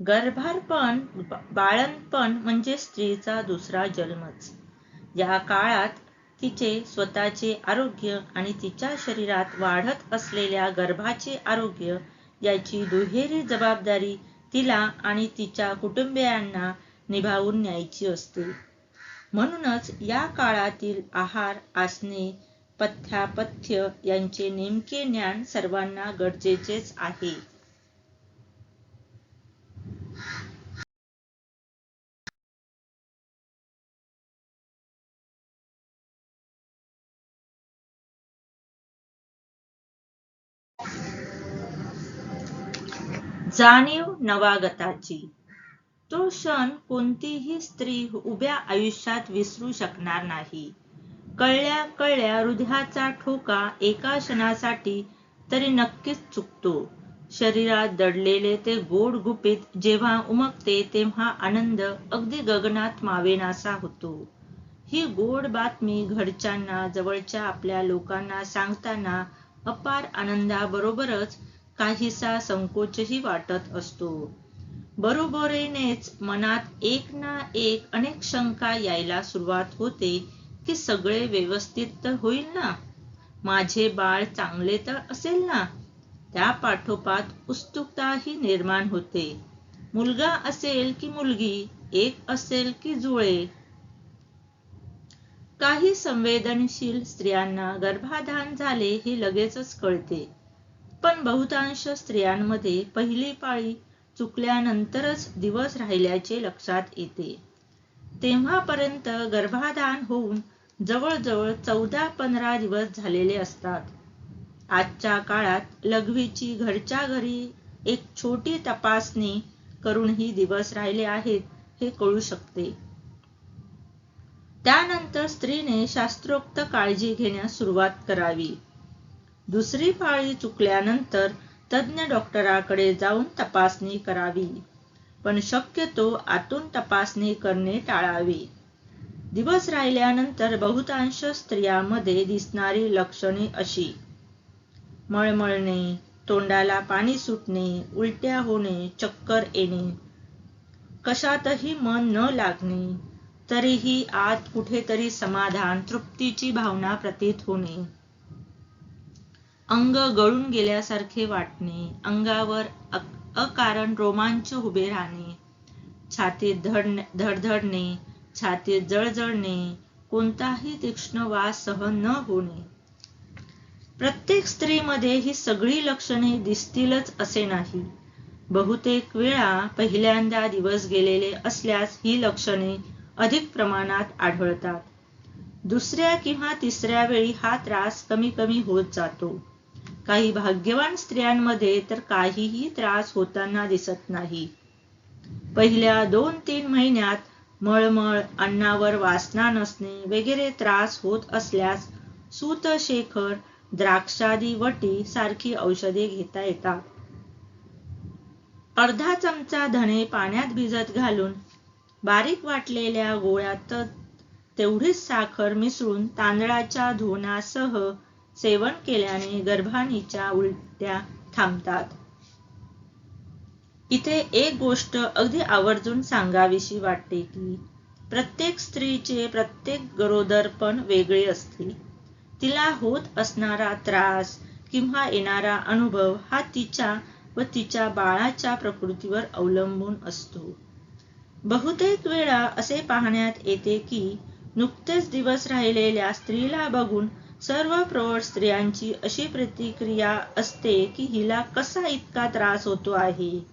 गर्भारपण बाळणपण म्हणजे स्त्रीचा दुसरा जन्मच. या काळात तिचे स्वतःचे आरोग्य आणि तिच्या शरीरात वाढत असलेल्या गर्भाचे आरोग्य याची दुहेरी जबाबदारी तिला आणि तिच्या कुटुंबियांना निभावून न्यायची असते. म्हणूनच या काळातील आहार आसने पथ्यापथ्य यांचे नेमके ज्ञान सर्वांना गरजेचेच आहे. जाणीव नवागताची. तो क्षण कोणतीही स्त्री उभ्या आयुष्यात विसरू शकणार नाही. कळल्या कळल्या हृदयाचा ठोका एका क्षणासाठी तरी नक्कीच चुकतो. शरीरात दडलेले ते गोड गुपित जेव्हा उमगते तेव्हा आनंद अगदी गगनात मावेनासा होतो. ही गोड बातमी घरच्यांना जवळच्या आपल्या लोकांना सांगताना अपार आनंदाबरोबरच काहीसा संकोचही वाटत असतो. बरोबरीनेच मनात एक ना एक अनेक शंका यायला सुरुवात होते की सगळे व्यवस्थित तर होईल ना? माझे बाळ चांगले तर असेल ना? त्या पाठोपाठ उत्सुकताही निर्माण होते. मुलगा असेल की मुलगी एक असेल की जुळे. काही संवेदनशील स्त्रियांना गर्भाधान झाले हे लगेचच कळते. पण बहुतांश स्त्रियांमध्ये पहिली पाळी चुकल्यानंतरच दिवस राहिल्याचे लक्षात येते. तेव्हापर्यंत गर्भाधान होऊन जवळजवळ चौदा पंधरा दिवस झालेले असतात. आजच्या काळात लघवीची घरच्या घरी एक छोटी तपासणी करूनही दिवस राहिले आहेत हे कळू शकते. त्यानंतर स्त्रीने शास्त्रोक्त काळजी घेण्यास सुरुवात करावी. दुसरी पाळी चुकल्यानंतर तज्ञ डॉक्टराकडे जाऊन तपासणी करावी. पण शक्यतो आतून तपासणी करणे टाळावे. दिवस राहिल्यानंतर बहुतांश स्त्रियांमध्ये दिसणारी लक्षणे अशी. मळमळणे तोंडाला पाणी सुटणे उलट्या होणे चक्कर येणे. कशातही मन न लागणे तरीही आत कुठेतरी समाधान तृप्तीची भावना प्रतीत होणे. अंग गळून गेल्यासारखे वाटणे अंगावर अकारण रोमांच उभे राहणे छातीत धडधडणे छातीत जळजळणे कोणताही तीक्ष्ण वास सहन न होणे. प्रत्येक स्त्रीमध्ये ही सगळी लक्षणे दिसतीलच असे नाही. बहुतेक वेळा पहिल्यांदा दिवस गेलेले असल्यास ही लक्षणे अधिक प्रमाणात आढळतात. दुसऱ्या किंवा तिसऱ्या वेळी हा त्रास कमी कमी होत जातो. काही भाग्यवान स्त्रियांमध्ये तर काहीही त्रास होताना दिसत नाही. पहिल्या दोन तीन महिन्यात मळमळ अन्नावर वासना नसणे वगैरे त्रास होत असल्यास सूतशेखर द्राक्षादी वटी सारखी औषधे घेता येतात. अर्धा चमचा धणे पाण्यात भिजत घालून बारीक वाटलेल्या गोळ्यात तेवढीच साखर मिसळून तांदळाच्या धुवनासह सेवन केल्याने गर्भाणीच्या उलट्या थांबतात. इथे एक गोष्ट अगदी आवर्जून सांगावीशी वाटते की प्रत्येक स्त्रीचे प्रत्येक गरोदरपण वेगळे असते. तिला होत असणारा त्रास किंवा येणारा अनुभव हा तिच्या व तिच्या बाळाच्या प्रकृतीवर अवलंबून असतो. बहुतेक वेळा असे पाहण्यात येते की नुकतेच दिवस राहिलेल्या स्त्रीला बघून सर्व प्रौढ स्त्रियांची अशी प्रतिक्रिया असते की हिला कसा इतका त्रास होतो आहे?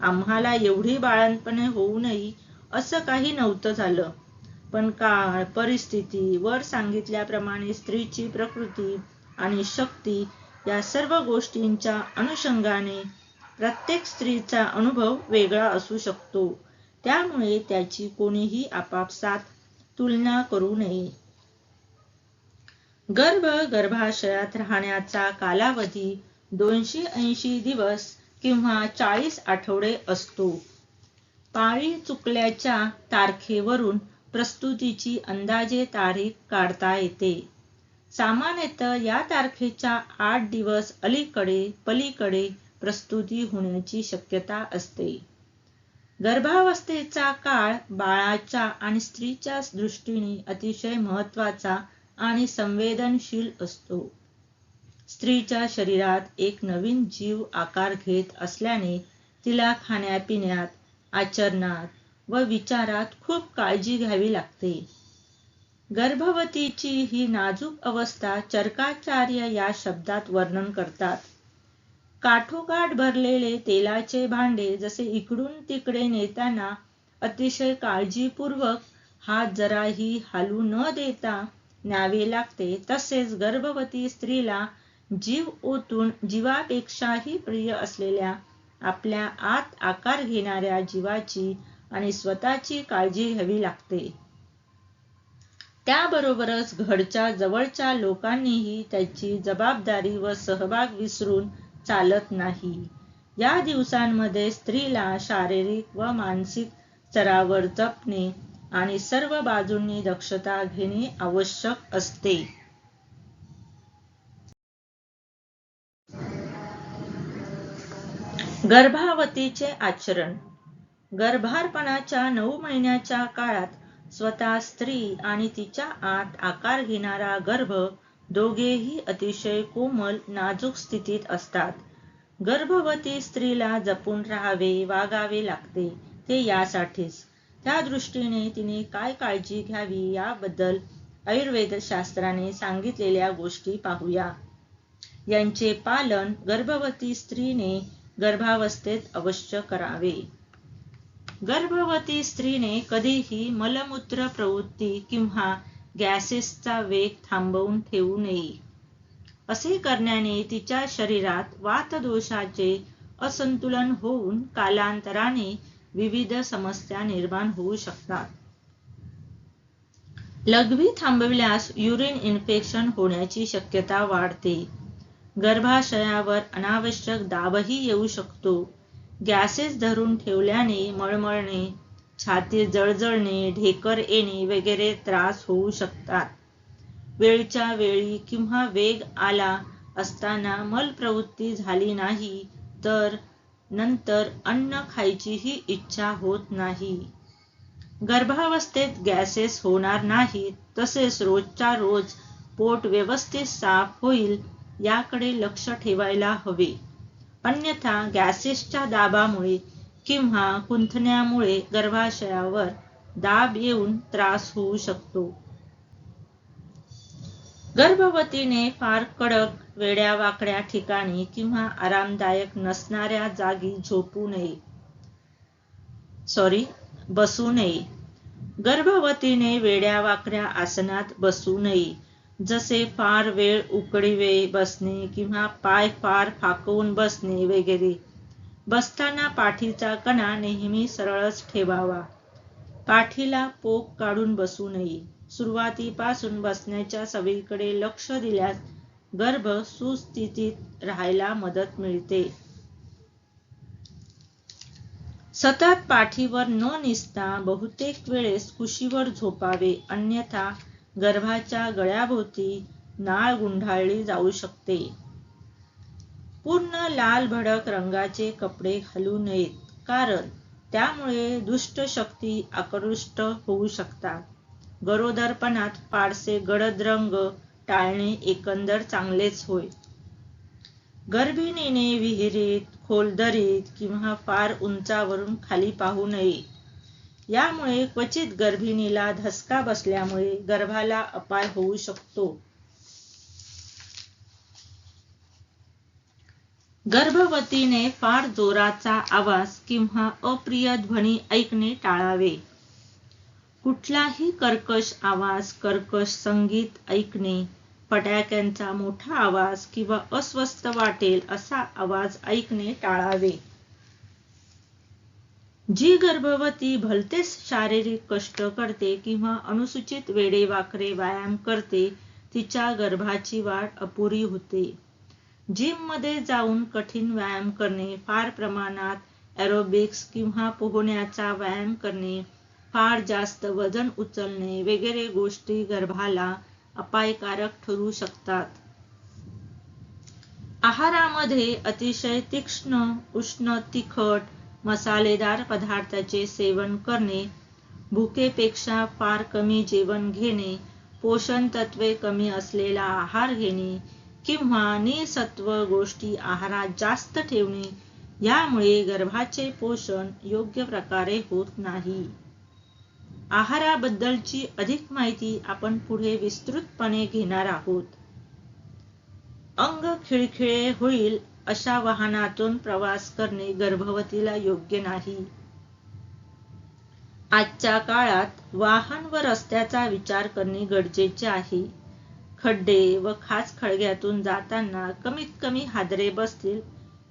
आम्हाला एवढी बाळणपणे होऊनही असं काही नव्हतं झालं. पण काळ परिस्थिती वर सांगितल्याप्रमाणे स्त्रीची प्रकृती आणि शक्ती या सर्व गोष्टींच्या अनुषंगाने प्रत्येक स्त्रीचा अनुभव वेगळा असू शकतो. त्यामुळे त्याची कोणीही आपापसात तुलना करू नये. गर्भ गर्भाशयात राहण्याचा कालावधी दोनशे ऐंशी दिवस किंवा चाळीस आठवडे असतो. पाळी चुकल्याच्या तारखेवरून प्रस्तुतीची अंदाजे तारीख काढता येते. सामान्यतः या तारखेच्या आठ दिवस अलीकडे पलीकडे प्रस्तुती होण्याची शक्यता असते. गर्भावस्थेचा काळ बाळाच्या आणि स्त्रीच्या दृष्टीने अतिशय महत्त्वाचा आणि संवेदनशील असतो. स्त्रीच्या शरीरात एक नवीन जीव आकार घेत असल्याने तिला खाण्यापिण्यात आचरणात व विचारात खूप काळजी घ्यावी लागते. गर्भवतीची ही नाजूक अवस्था चरकाचार्य या शब्दात वर्णन करतात. काठोकाठ भरलेले तेलाचे भांडे जसे इकडून तिकडे नेताना अतिशय काळजीपूर्वक हात जराही हालू न देता न्यावे लागते. तसेच गर्भवती स्त्रीला जीव ओतून जीवापेक्षाही प्रिय असलेल्या आपल्या आत आकार घेणाऱ्या जीवाची आणि स्वतःची काळजी घ्यावी लागते. त्याबरोबरच घरच्या जवळच्या लोकांनीही त्याची जबाबदारी व सहभाग विसरून चालत नाही. या दिवसांमध्ये स्त्रीला शारीरिक व मानसिक स्तरावर जपणे आणि सर्व बाजूंनी दक्षता घेणे आवश्यक असते. गर्भावतीचे आचरण. गर्भारपणाच्या नऊ महिन्याच्या काळात स्वतः स्त्री आणि तिच्या आत आकार घेणारा गर्भ दोघेही अतिशय कोमल नाजूक स्थितीत असतात. गर्भवती स्त्रीला जपून राहावे वागावे लागते ते यासाठीच. त्या दृष्टीने तिने काय काळजी घ्यावी याबद्दल आयुर्वेद शास्त्राने सांगितलेल्या गोष्टी पाहूया. यांचे पालन गर्भवती स्त्रीने गर्भावस्थेत अवश्य करावे. गर्भवती स्त्रीने कधीही मलमूत्र प्रवृत्ती किंवा गॅसेसचा वेग थांबवून ठेवू नये. असे करण्याने तिच्या शरीरात वातदोषाचे असंतुलन होऊन कालांतराने विविध समस्या निर्माण होऊ शकतात. लघवी थांबविल्यास युरिन इन्फेक्शन होण्याची शक्यता वाढते. गर्भाशयावर अनावश्यक दाबही येऊ शकतो. गॅसेस धरून ठेवल्याने मळमळणे छाती जळजळणे ढेकर येणे वगैरे त्रास होऊ शकतात. वेळच्या वेळी किंवा वेग आला असताना मलप्रवृत्ती झाली नाही तर नंतर अन्न खायचीही इच्छा होत नाही. गर्भावस्थेत गॅसेस होणार नाही तसेच रोजच्या रोज पोट व्यवस्थित साफ होईल याकडे लक्ष ठेवायला हवे. अन्यथा गॅसेसच्या दाबामुळे किंवा कुंथण्यामुळे गर्भाशयावर दाब येऊन त्रास होऊ शकतो. गर्भवतीने फार कडक वेड्या वाकड्या ठिकाणी किंवा आरामदायक नसणाऱ्या जागी झोपू नये. सॉरी बसू नये. गर्भवतीने वेड्या वाकड्या आसनात बसू नये. जसे फार वेळ उकडीवे बसणे किंवा पाय फार फाकवून बसणे वगैरे. बसताना पाठीचा कणा नेहमी सरळच ठेवावा. पाठीला पोक काढून बसू नये. सुरुवातीपासून बसण्याच्या सवयीकडे लक्ष दिल्यास गर्भ सुस्थितीत राहायला मदत मिळते. सतत पाठीवर न निसता बहुतेक वेळेस कुशीवर झोपावे अन्यथा गर्भाच्या गळ्याभोवती नाळ गुंढाळली जाऊ शकते. पूर्ण लाल भडक रंगाचे कपडे घालू नयेत कारण त्यामुळे दुष्ट शक्ती आकृष्ट होऊ शकतात. गरोदरपणात फारसे गडद रंग टाळणे एकंदर चांगलेच होय. गर्भिणीने विहिरीत खोलदरीत किंवा फार उंचावरून खाली पाहू नये. यामुळे क्वचित गर्भिणीला धसका बसल्यामुळे गर्भाला अपाय होऊ शकतो. गर्भवतीने फार जोराचा आवाज किंवा अप्रिय ध्वनी ऐकणे टाळावे. कुठलाही कर्कश आवाज कर्कश संगीत ऐकणे फटाक्यांचा मोठा आवाज किंवा अस्वस्थ वाटेल असा आवाज ऐकणे टाळावे. जी गर्भवती भलतेच शारीरिक कष्ट करते किंवा अनुसूचित वेडे वाकरे व्यायाम करते तिच्या गर्भाची वाढ अपुरी होते. जिममध्ये जाऊन कठीण व्यायाम करणे फार प्रमाणात एरोबिक्स किंवा पोहण्याचा व्यायाम करणे फार जास्त वजन उचलणे वगैरे गोष्टी गर्भाला अपायकारक ठरू शकतात. आहारामध्ये अतिशय तीक्ष्ण उष्ण तिखट मसालेदार पदार्थाचे सेवन करणे भुकेपेक्षा फार कमी जेवण घेणे पोषण तत्वे कमी असलेला आहार घेणे किंवा निसत्व गोष्टी आहारात जास्त ठेवणे यामुळे गर्भाचे पोषण योग्य प्रकारे होत नाही. आहाराबद्दलची अधिक माहिती आपण पुढे विस्तृतपणे घेणार आहोत. अंग खिळखिळे होईल अशा वाहनातून प्रवास करणे गर्भवतीला योग्य नाही. आजच्या काळात वाहन व रस्त्याचा विचार करणे गरजेचे आहे. खड्डे व खास खळग्यातून जाताना कमीत कमी हादरे बसतील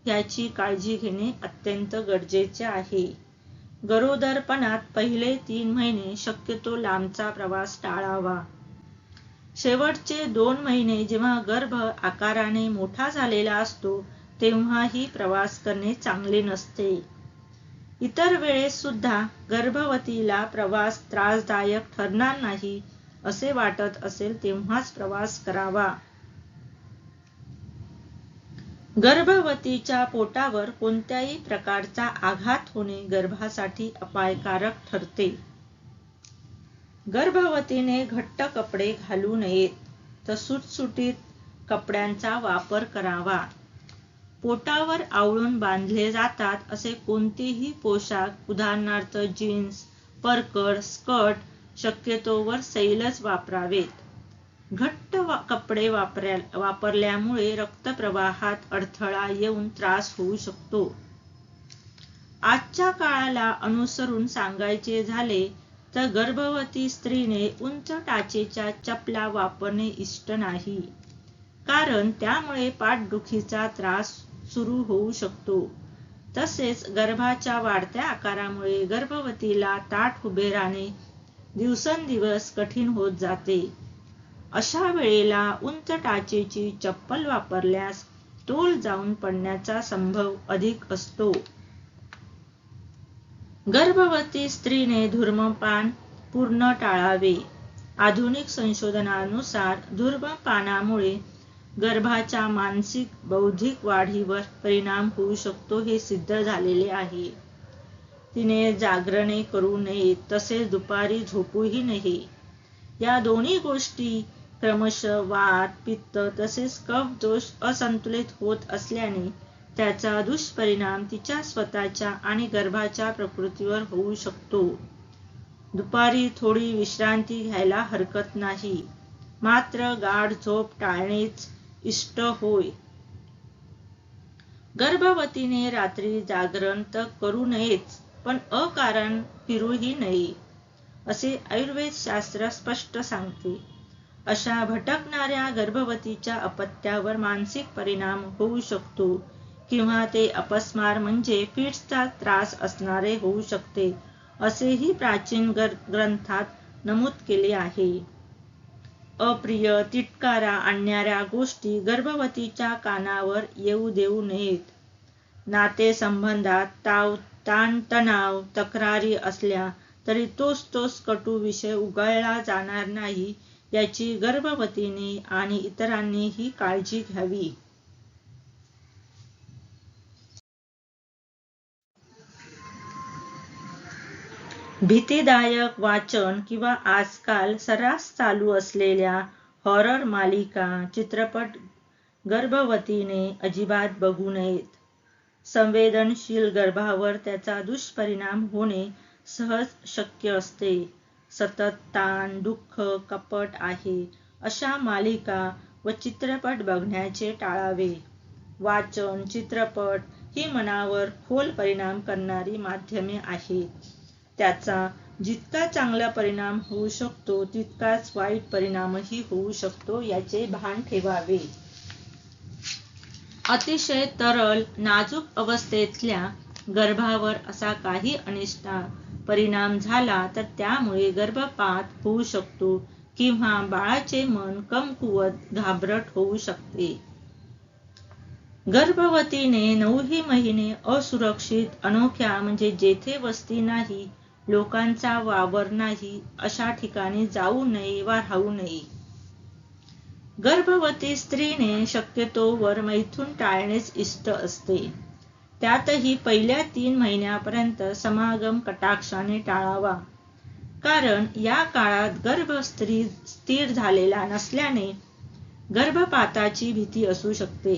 याची काळजी घेणे अत्यंत गरजेचे आहे. गरोदरपणात पहिले तीन महिने शक्यतो लांबचा प्रवास टाळावा. शेवटचे दोन महिने जेव्हा गर्भ आकाराने मोठा झालेला असतो तेव्हाही प्रवास करणे चांगले नसते. इतर वेळेस सुद्धा गर्भवतीला प्रवास त्रासदायक ठरणार नाही असे वाटत असेल तेव्हाच प्रवास करावा. गर्भवतीच्या पोटावर कोणत्याही प्रकारचा आघात होणे गर्भासाठी अपायकारक ठरते. गर्भवतीने घट्ट कपडे घालू नयेत तर सुटसुटीत कपड्यांचा वापर करावा. पोटावर आवळून बांधले जातात असे कोणतेही पोशाख उदाहरणार्थ जीन्स परकड स्कर्ट शक्यतोवर सैलच वापरावेत. घट्ट कपडे वापऱ्या वापरल्यामुळे रक्तप्रवाहात अडथळा येऊन त्रास होऊ शकतो. आजच्या काळाला अनुसरून सांगायचे झाले तर गर्भवती स्त्रीने उंच टाचेच्या चपला वापरणे इष्ट नाही. कारण त्यामुळे पाठदुखीचा त्रास सुरू होऊ शकतो. तसेच गर्भाच्या वाढत्या आकारामुळे गर्भवतीला ताट उभे राहणे दिवसेंदिवस कठीण होत जाते. अशा वेळेला उंच टाचेची चप्पल वापरल्यास तोल जाऊन पडण्याचा संभव अधिक असतो. गर्भवती स्त्रीने धूर्मपान पूर्ण टाळावे. आधुनिक संशोधनानुसार धूर्मपानामुळे गर्भाच्या मानसिक बौद्धिक वाढीवर परिणाम होऊ शकतो हे सिद्ध झालेले आहे. तिने जागरणे करू नये तसेच दुपारी झोपूही नये. या दोन्ही गोष्टी क्रमशः वात पित्त तसेच कफ दोष असंतुलित होत असल्याने त्याचा दुष्परिणाम तिच्या स्वतःच्या आणि गर्भाच्या प्रकृतीवर होऊ शकतो. दुपारी थोडी विश्रांती घ्यायला हरकत नाही. मात्र गाढ झोप टाळणेच इष्ट होय. गर्भवतीने रात्री जागरण तर करू नयेच पण अकारण फिरूही नये असे आयुर्वेद शास्त्र स्पष्ट सांगते. अशा भटकणाऱ्या गर्भवतीच्या अपत्यावर मानसिक परिणाम होऊ शकतो किंवा ते अपस्मार म्हणजे फिट्सचा त्रास असणारे होऊ शकते असेही प्राचीन ग्रंथात नमूद केले आहे. अप्रिय तिटकारा आणणाऱ्या गोष्टी गर्भवतीच्या कानावर येऊ देऊ नयेत. नातेसंबंधात ताव ताणतणाव तक्रारी असल्या तरी तोच तोच कटू विषय उगाळला जाणार नाही याची गर्भवतीने आणि इतरांनीही काळजी घ्यावी. भीतीदायक वाचन किंवा आजकाल सर्रास चालू असलेल्या हॉरर मालिका चित्रपट गर्भवतीने अजिबात बघू नयेत. संवेदनशील गर्भावर त्याचा दुष्परिणाम होणे सहज शक्य असते. सतत ताण दुःख कपट आहे. अशा मालिका व चित्रपट बघण्याचे टाळावे. वाचन चित्रपट ही मनावर खोल परिणाम करणारी माध्यमे आहेत. त्याचा जितका चांगला परिणाम होऊ शकतो तितकाच वाईट परिणामही होऊ शकतो याचे भान ठेवावे. अतिशय तरल नाजूक अवस्थेतल्या गर्भावर असा काही अनिष्टा परिणाम झाला तर त्यामुळे गर्भपात होऊ शकतो किंवा बाळाचे मन कमकुवत घाबरट होऊ शकते. गर्भवतीने नऊही महिने असुरक्षित अनोख्या म्हणजे जेथे वस्ती नाही लोकांचा वावर नाही अशा ठिकाणी जाऊ नये वा राहू नये. गर्भवती स्त्रीने शक्यतोवर मैथून टाळणेच इष्ट असते. त्यातही पहिल्या तीन महिन्यापर्यंत समागम कटाक्षाने टाळावा. कारण या काळात गर्भ स्त्री स्थिर झालेला नसल्याने गर्भपाताची भीती असू शकते.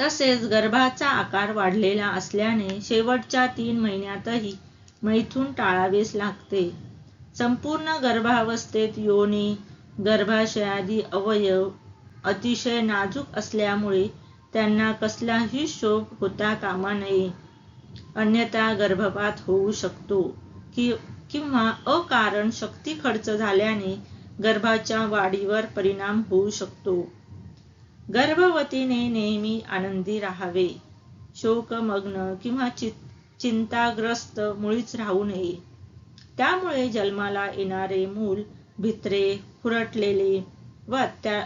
तसेच गर्भाचा आकार वाढलेला असल्याने शेवटच्या तीन महिन्यातही मैथून टाळावेच लागते. संपूर्ण गर्भावस्थेत योनी गर्भाशयादी अवयव अतिशय नाजूक असल्यामुळे त्यांना कसलाही शोक होता कामा नये. अन्यथा गर्भपात होऊ शकतो. कि किंवा अकारण शक्ती खर्च झाल्याने गर्भाच्या वाढीवर परिणाम होऊ शकतो. गर्भवतीने नेहमी आनंदी राहावे. शोकमग्न किंवा चिंताग्रस्त मुळीच राहू नये. त्यामुळे जन्माला येणारे मूल भित्रे हुरटलेले व त्या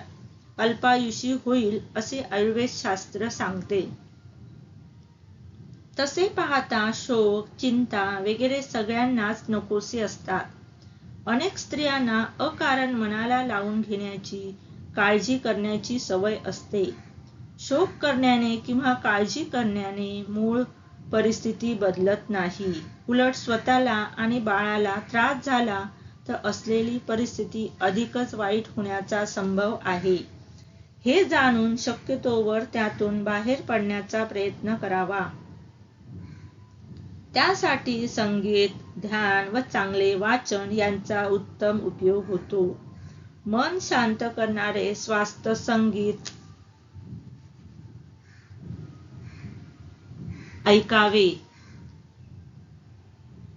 अल्पायुषी होईल असे आयुर्वेद शास्त्र सांगते. तसे पाहता शोक चिंता वगैरे सगळ्यांनाच नकोसे असतात. अनेक स्त्रियांना अकारण मनाला लावून घेण्याची काळजी करण्याची सवय असते. शोक करण्याने किंवा काळजी करण्याने मूळ परिस्थिती बदलत नाही. उलट स्वतःला आणि बाळाला त्रास झाला तर असलेली परिस्थिती अधिकच वाईट होण्याचा संभव आहे. हे जाणून शक्यतोवर त्यातून बाहेर पडण्याचा प्रयत्न करावा. त्यासाठी संगीत ध्यान व चांगले वाचन यांचा उत्तम उपयोग होतो. मन शांत करणारे स्वास्थ्य संगीत. ऐकावे.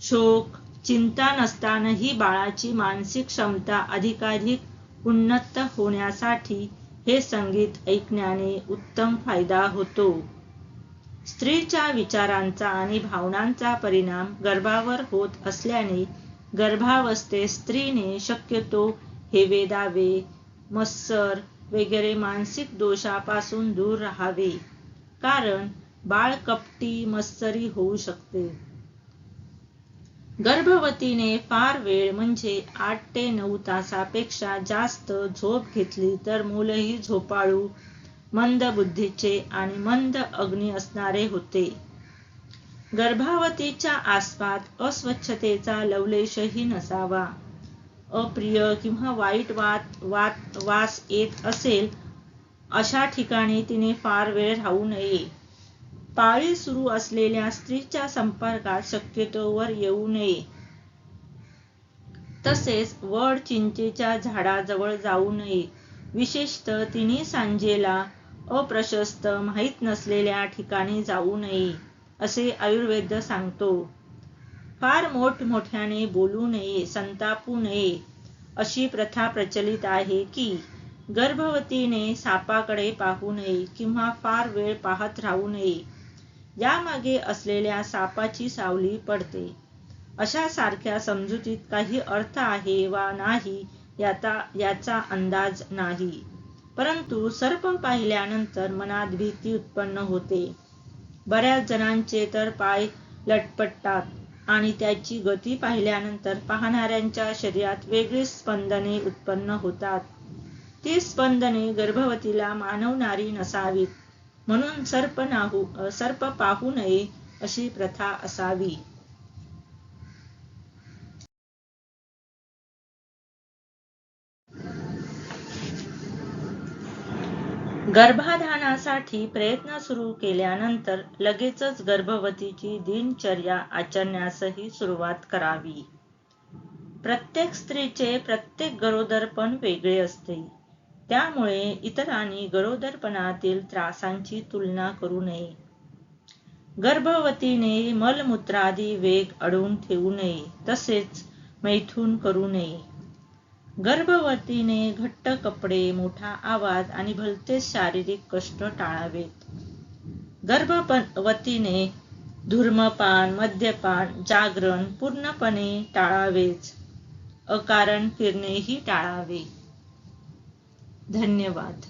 शोक चिंता नसतानाही बाळाची मानसिक क्षमता अधिकाधिक उन्नत होण्यासाठी हे संगीत ऐकण्याने उत्तम फायदा होतो. स्त्रीच्या विचारांचा आणि भावनांचा परिणाम गर्भावर होत असल्याने गर्भावस्थेत स्त्रीने शक्यतो हे वेदावे मत्सर वगैरे मानसिक दोषापासून दूर राहावे. कारण बाळ कपटी मत्सरी होऊ शकते. गर्भवतीने फार वेळ म्हणजे आठ ते नऊ तासापेक्षा जास्त झोप घेतली तर मूलही झोपाळू मंद बुद्धीचे आणि मंद अग्नी असणारे होते. गर्भावतीच्या आसपास अस्वच्छतेचा लवलेशही नसावा. अप्रिय किंवा वाईट वात वात वास येत असेल अशा ठिकाणी तिने फार वेळ राहू नये. पाळी सुरू असलेल्या स्त्रीच्या संपर्कात शक्यतोवर येऊ नये. तसेच वड चिंचेच्या झाडाजवळ जाऊ नये. विशेषतः तिन्ही सांजेला अप्रशस्त माहीत नसलेल्या ठिकाणी जाऊ नये असे आयुर्वेद सांगतो. फार मोठमोठ्याने बोलू नये संतापू नये अशी प्रथा प्रचलित आहे की गर्भवतीने सापाकडे पाहू नये किंवा फार वेळ पाहत राहू नये. यामागे असलेल्या सापाची सावली पडते. अशा सारख्या समजुतीत काही अर्थ आहे वा नाही याचा याचा अंदाज नाही. परंतु सर्प पाहिल्यानंतर मनात भीती उत्पन्न होते. बऱ्याच जणांचे तर पाय लटपटतात आणि त्याची गती पाहिल्यानंतर पाहणाऱ्यांच्या शरीरात वेगळी स्पंदने उत्पन्न होतात. ती स्पंदने गर्भवतीला मानवणारी नसावीत. म्हणून सर्प नाहू सर्प पाहू नये अशी प्रथा असावी. गर्भाधानासाठी प्रयत्न सुरू केल्यानंतर लगेचच गर्भवतीची दिनचर्या आचरण्यासही सुरुवात करावी. प्रत्येक स्त्रीचे प्रत्येक गरोदरपण वेगळे असते. त्यामुळे इतरांनी गरोदरपणातील त्रासांची तुलना करू नये. गर्भवतीने मलमूत्रादी वेग अडवून ठेवू नये तसेच मैथून करू नये. गर्भवतीने घट्ट कपडे मोठा आवाज आणि भलतेच शारीरिक कष्ट टाळावेत. गर्भवतीने धूर्मपान मद्यपान जागरण पूर्णपणे टाळावेच. अकारण फिरणेही टाळावे. धन्यवाद.